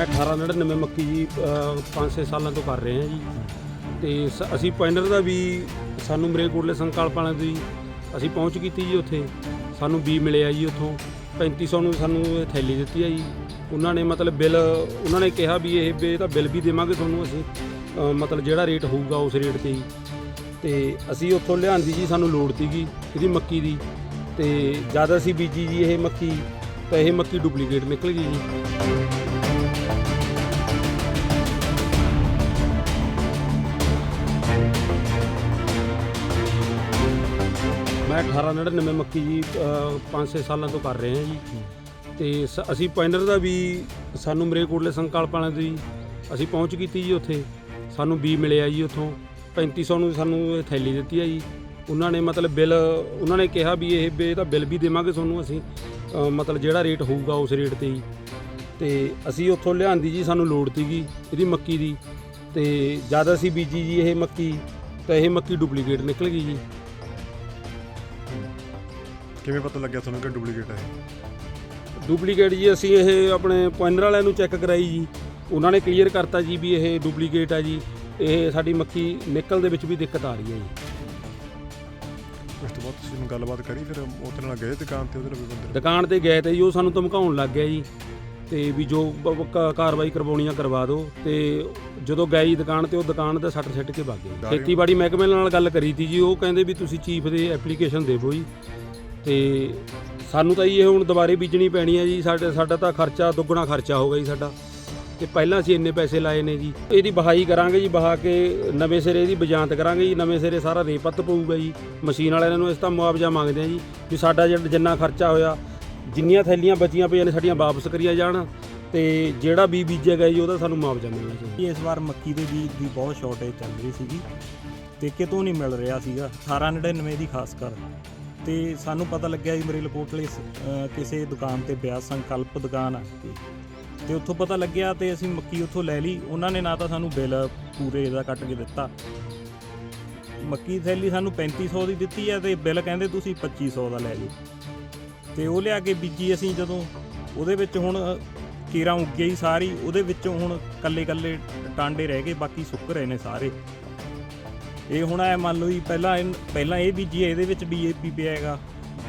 ਮੈਂ 1899 ਮੱਕੀ ਜੀ 5-6 ਸਾਲਾਂ ਤੋਂ ਕਰ ਰਹੇ ਹਾਂ ਜੀ। ਤੇ ਸ- ਅਸੀਂ ਪੈਨਰ ਦਾ ਵੀ ਸਾਨੂੰ ਮਰੇਕੋਟਲੇ ਸੰਕਲਪ ਵਾਲਿਆਂ ਦੀ ਅਸੀਂ ਪਹੁੰਚ ਕੀਤੀ ਜੀ ਉੱਥੇ। ਸਾਨੂੰ ਬੀ ਮਿਲਿਆ ਜੀ ਉੱਥੋਂ। 3500 ਨੂੰ ਸਾਨੂੰ ਇਹ ਥੈਲੀ ਦਿੱਤੀ ਹੈ ਜੀ। ਉਹਨਾਂ ਨੇ ਮਤਲਬ ਬਿੱਲ ਉਹਨਾਂ ਨੇ ਕਿਹਾ ਵੀ ਇਹ ਵੀ ਇਹਦਾ ਬਿੱਲ ਵੀ ਦੇਵਾਂਗੇ ਤੁਹਾਨੂੰ ਅਸੀਂ। ਅ, ਮਤਲਬ ਜਿਹੜਾ ਰੇਟ ਹੋਊਗਾ ਉਸ ਰੇਟ ਤੇ ਹੀ। ਤੇ ਅਸੀਂ ਉੱਥੋਂ ਲਿਆਂਦੀ ਜੀ ਸਾਨੂੰ ਲੋੜ ਸੀਗੀ ਇਹਦੀ ਮੱਕੀ ਦੀ। ਤੇ ਜਦ ਅਸੀਂ ਬੀਜੀ ਜੀ ਇਹ ਮੱਕੀ ਤਾਂ ਇਹ ਮੱਕੀ ਡੁਪਲੀਕੇਟ ਨਿਕਲ ਗਈ ਜੀ। 1899 ਮੱਕੀ ਜੀ 5-6 ਸਾਲਾਂ ਤੋਂ ਕਰ ਰਹੇ ਹਾਂ। ਜੀ ਤੇ ਸ- ਅਸੀਂ ਪਾਇਨਰ ਦਾ ਵੀ ਸਾਨੂੰ ਮਰੇਕੋਟਲੇ ਸੰਕਲਪ ਵਾਲਿਆਂ ਦੀ ਅਸੀਂ ਪਹੁੰਚ ਕੀਤੀ ਜੀ ਉੱਥੇ। ਸਾਨੂੰ ਬੀ ਮਿਲਿਆ ਜੀ ਉੱਥੋਂ। 3500 ਨੂੰ ਸਾਨੂੰ ਇਹ ਥੈਲੀ ਦਿੱਤੀ ਹੈ ਜੀ। ਉਹਨਾਂ ਨੇ ਮਤਲਬ ਬਿੱਲ ਉਹਨਾਂ ਨੇ ਕਿਹਾ ਵੀ ਇਹ ਵੀ ਇਹਦਾ ਬਿੱਲ ਵੀ ਦੇਵਾਂਗੇ ਤੁਹਾਨੂੰ ਅਸੀਂ। ਅ, ਮਤਲਬ ਜਿਹੜਾ ਰੇਟ ਹੋਊਗਾ ਉਸ ਰੇਟ ਤੇ ਹੀ ਤੇ ਅਸੀਂ ਉੱਥੋਂ ਲਿਆਂਦੀ ਜੀ ਸਾਨੂੰ ਲੋੜ ਸੀਗੀ ਇਹਦੀ ਮੱਕੀ ਦੀ। ਤੇ ਜਦ ਅਸੀਂ ਬੀਜੀ ਜੀ ਇਹ ਮੱਕੀ ਤਾਂ ਇਹ ਮੱਕੀ ਡੁਪਲੀਕੇਟ ਨਿਕਲ ਗਈ ਜੀ। ਕਿਵੇਂ ਪਤਾ ਲੱਗਿਆ ਤੁਹਾਨੂੰ ਕਿ ਡੁਪਲੀਕੇਟ ਹੈ ਡੁਪਲੀਕੇਟ ਜੀ ਅਸੀਂ ਇਹ ਆਪਣੇ ਪੁਆਇੰਟਰ ਵਾਲਿਆਂ ਨੂੰ ਚੈੱਕ ਕਰਾਈ ਜੀ। ਉਹਨਾਂ ਨੇ ਕਲੀਅਰ ਕਰਤਾ ਜੀ ਵੀ ਇਹ ਡੁਪਲੀਕੇਟ ਹੈ ਜੀ। ਇਹ ਸਾਡੀ ਮੱਕੀ ਨਿਕਲ ਦੇ ਵਿੱਚ ਵੀ ਦਿੱਕਤ ਆ ਰਹੀ ਹੈ ਜੀ। ਉਸ ਤੋਂ ਬਾਅਦ ਤੁਸੀਂ ਗੱਲਬਾਤ ਕਰੀ ਫਿਰ ਉਹਦੇ ਨਾਲ ਗਏ ਦੁਕਾਨ ਤੇ ਉਹਦੇ ਨਾਲ ਵੀ ਬੰਦੇ ਦੁਕਾਨ ਤੇ ਗਏ ਤੇ ਜੀ ਉਹ ਸਾਨੂੰ ਧਮਕਾਉਣ ਲੱਗ ਗਿਆ ਜੀ ਤੇ ਵੀ ਜੋ ਬ- ਬ- ਕਾ- ਕਾਰਵਾਈ ਕਰਵਾਉਣੀ ਆ ਕਰਵਾ ਦਿਓ ਤੇ ਜਦੋਂ ਗਏ ਜੀ ਦੁਕਾਨ ਤੇ ਉਹ ਦੁਕਾਨ ਤੇ ਸੱਟ ਸਿੱਟ ਕੇ ਭੱਗ ਗਏ। ਖੇਤੀਬਾੜੀ ਮਹਿਕਮੇ ਨਾਲ ਗੱਲ ਕਰੀ ਤੀ ਜੀ ਉਹ ਕਹਿੰਦੇ ਵੀ ਤੁਸੀਂ ਚੀਫ ਦੇ ਐਪਲੀਕੇਸ਼ਨ ਦੇਵੋ ਜੀ। ਤੇ ਸਾਨੂੰ ਤਾਂ ਜੀ ਇਹ ਹੁਣ ਦੁਬਾਰੇ ਬੀਜਣੀ ਪੈਣੀ ਹੈ ਜੀ, ਸਾਡੇ, ਸਾਡਾ ਤਾਂ ਖਰਚਾ, ਦੁੱਗਣਾ ਖਰਚਾ ਹੋ ਗਿਆ ਜੀ ਸਾਡਾ। ਤੇ ਪਹਿਲਾਂ ਅਸੀਂ ਇੰਨੇ ਪੈਸੇ ਲਾਏ ਨੇ ਜੀ। ਇਹਦੀ ਬਹਾਈ ਕਰਾਂਗੇ ਜੀ, ਬਹਾ ਕੇ ਨਵੇਂ ਸਿਰੇ ਇਹਦੀ ਬਜਾਂਤ ਕਰਾਂਗੇ ਜੀ, ਨਵੇਂ ਸਿਰੇ ਸਾਰਾ ਰੇਪੱਤ ਪਊਗਾ ਜੀ। ਮਸ਼ੀਨ ਵਾਲਿਆਂ ਨੂੰ ਇਸ ਤਾਂ ਮੁਆਵਜ਼ਾ ਮੰਗਦੇ ਆ ਜੀ, ਵੀ ਸਾਡਾ ਜਿਹੜਾ ਜਿੰਨਾ ਖਰਚਾ ਹੋਇਆ, ਜਿੰਨੀਆਂ ਥੈਲੀਆਂ ਬਚੀਆਂ ਪਈਆਂ ਨੇ, ਸਾਡੀਆਂ ਵਾਪਸ ਕਰੀਆਂ ਜਾਣ। ਤੇ ਜਿਹੜਾ ਬੀ ਬੀਜਿਆ ਗਿਆ ਜੀ, ਉਹਦਾ ਸਾਨੂੰ ਮੁਆਵਜ਼ਾ ਮਿਲਣਾ ਚਾਹੀਦਾ। ਇਸ ਵਾਰ ਮੱਕੀ ਦੇ ਬੀਜ ਦੀ ਬਹੁਤ ਸ਼ਾਰਟੇਜ ਚੱਲ ਰਹੀ ਸੀਗੀ। ਤੇ ਕਿਤੋਂ ਨਹੀਂ ਮਿਲ ਰਿਹਾ ਸੀਗਾ। 1899 ਦੀ ਖਾਸ ਕਰ। ਤੇ ਸਾਨੂੰ ਪਤਾ ਲੱਗਿਆ ਜੀ ਮਰੇਲ ਕੋਟਲੇ ਕਿਸੇ ਦੁਕਾਨ ਤੇ ਪਿਆ ਸੰਕਲਪ ਦੁਕਾਨ ਆ। ਤੇ- ਉੱਥੋਂ ਪਤਾ ਲੱਗਿਆ ਤੇ ਅਸੀਂ ਮੱਕੀ ਉੱਥੋਂ ਲੈ ਲਈ। ਉਹਨਾਂ ਨੇ ਨਾ ਤਾਂ ਸਾਨੂੰ ਬਿੱਲ ਪੂਰੇ ਦਾ ਕੱਟ ਕੇ ਦਿੱਤਾ। ਮੱਕੀ ਥੈਲੀ ਸਾਨੂੰ 3500 ਦੀ ਦਿੱਤੀ ਹੈ ਤੇ ਬਿੱਲ ਕਹਿੰਦੇ ਤੁਸੀਂ 2500 ਦਾ ਲੈ ਜਾਓ ਤੇ ਉਹ ਲਿਆ ਕੇ ਬੀਜੀ ਅਸੀਂ ਜਦੋਂ। ਉਹਦੇ ਵਿੱਚ ਹੁਣ ਕੀਰਾਂ ਉੱਗਿਆ ਹੀ ਸਾਰੀ। ਉਹਦੇ ਵਿੱਚੋਂ ਹੁਣ ਕੱਲੇ ਕੱਲੇ ਟਾਂਡੇ ਰਹਿ ਗਏ। ਬਾਕੀ ਸੁੱਕ ਰਹੇ ਨੇ ਸਾਰੇ। ਇਹ ਹੁਣ ਐ ਮੰਨ ਲਓ ਜੀ ਪਹਿਲਾਂ ਇਹ- ਪਹਿਲਾਂ ਇਹ ਬੀਜੀ ਇਹਦੇ ਵਿੱਚ ਡੀਏਪੀ ਪਿਆ ਹੈਗਾ।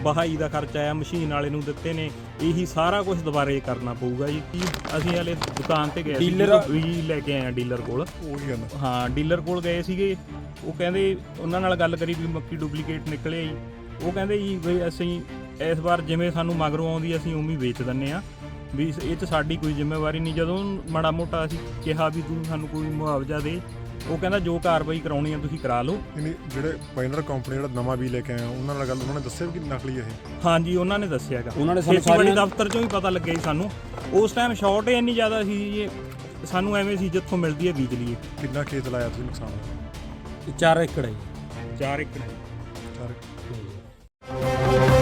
ਬਹਾਈ ਦਾ ਖਰਚਾ ਆਇਆ ਮਸ਼ੀਨ ਵਾਲੇ ਨੂੰ ਦਿੱਤੇ ਨੇ। ਇਹੀ ਸਾਰਾ ਕੁਝ ਦੁਬਾਰੇ ਕਰਨਾ ਪਊਗਾ ਜੀ। ਕੀ ਅਸੀਂ ਹਲੇ ਦੁਕਾਨ ਤੇ ਗਏ ਸੀ Dealer- ਵੀ ਲੈ ਕੇ ਆਏ ਆ ਡੀਲਰ ਕੋਲ। ਉਹੀ ਗੱਲ ਹਾਂ ਡੀਲਰ ਕੋਲ ਗਏ ਸੀਗੇ। ਉਹ ਕਹਿੰਦੇ ਉਹਨਾਂ ਨਾਲ ਗੱਲ ਕਰੀ ਵੀ ਮੱਕੀ ਡੁਪਲੀਕੇਟ ਨਿਕਲਿਆ ਜੀ। ਉਹ ਕਹਿੰਦੇ ਜੀ ਵੀ ਅਸੀਂ ਇਸ ਵਾਰ ਜਿਵੇਂ ਸਾਨੂੰ ਮਗਰੋਂ ਆਉਂਦੀ ਅਸੀਂ ਉਵੇਂ ਹੀ ਵੇਚ ਦਿੰਨੇ ਆ। ਵੀ ਇਸ- ਇਹ 'ਚ ਸਾਡੀ ਕੋਈ ਜ਼ਿੰਮੇਵਾਰੀ ਨਹੀਂ। ਜਦੋਂ ਮਾੜਾ ਮੋਟਾ ਅਸੀਂ ਕਿਹਾ ਵੀ ਤੂੰ ਸਾਨੂੰ ਕੋਈ ਮੁਆਵਜ਼ਾ ਦੇ ਉਹ ਕਹਿੰਦਾ ਜੋ ਕਾਰਵਾਈ ਕਰਾਉਣੀ ਆ ਤੁਸੀਂ ਕਰਾ ਲਓ। ਨਹੀਂ ਜਿਹੜੇ ਪਾਇਨਰ ਕੰਪਨੀ ਜਿਹੜਾ ਨਵਾਂ ਵੀ ਲੈ ਕੇ ਆਇਆ ਉਹਨਾਂ ਨਾਲ ਗੱਲ ਉਹਨਾਂ ਨੇ ਦੱਸਿਆ ਵੀ ਕਿ ਨਕਲੀ ਹੈ ਇਹ? ਹਾਂਜੀ ਉਹਨਾਂ ਨੇ ਦੱਸਿਆਗਾ ਉਹਨਾਂ ਨੇ ਸਾਨੂੰ ਸਾਰੀਆਂ ਦਫ਼ਤਰ ਚੋਂ ਹੀ ਪਤਾ ਲੱਗਿਆ ਜੀ ਸਾਨੂੰ। ਉਸ ਟਾਈਮ ਸ਼ਾਰਟ ਹੀ ਇੰਨੀ ਜ਼ਿਆਦਾ ਸੀ ਜੀ ਸਾਨੂੰ ਐਵੇਂ ਸੀ ਜਿੱਥੋਂ ਮਿਲਦੀ ਹੈ ਬੀਜ ਲਈਏ। ਕਿੰਨਾ ਖੇਤ ਲਾਇਆ ਤੁਸੀਂ ਨੁਕਸਾਨ? ਹੋਇਆ 4 ਏਕੜ ਹੈ ਜੀ। 4 ਏਕੜ ਚਾਰ ਹਾਂਜੀ।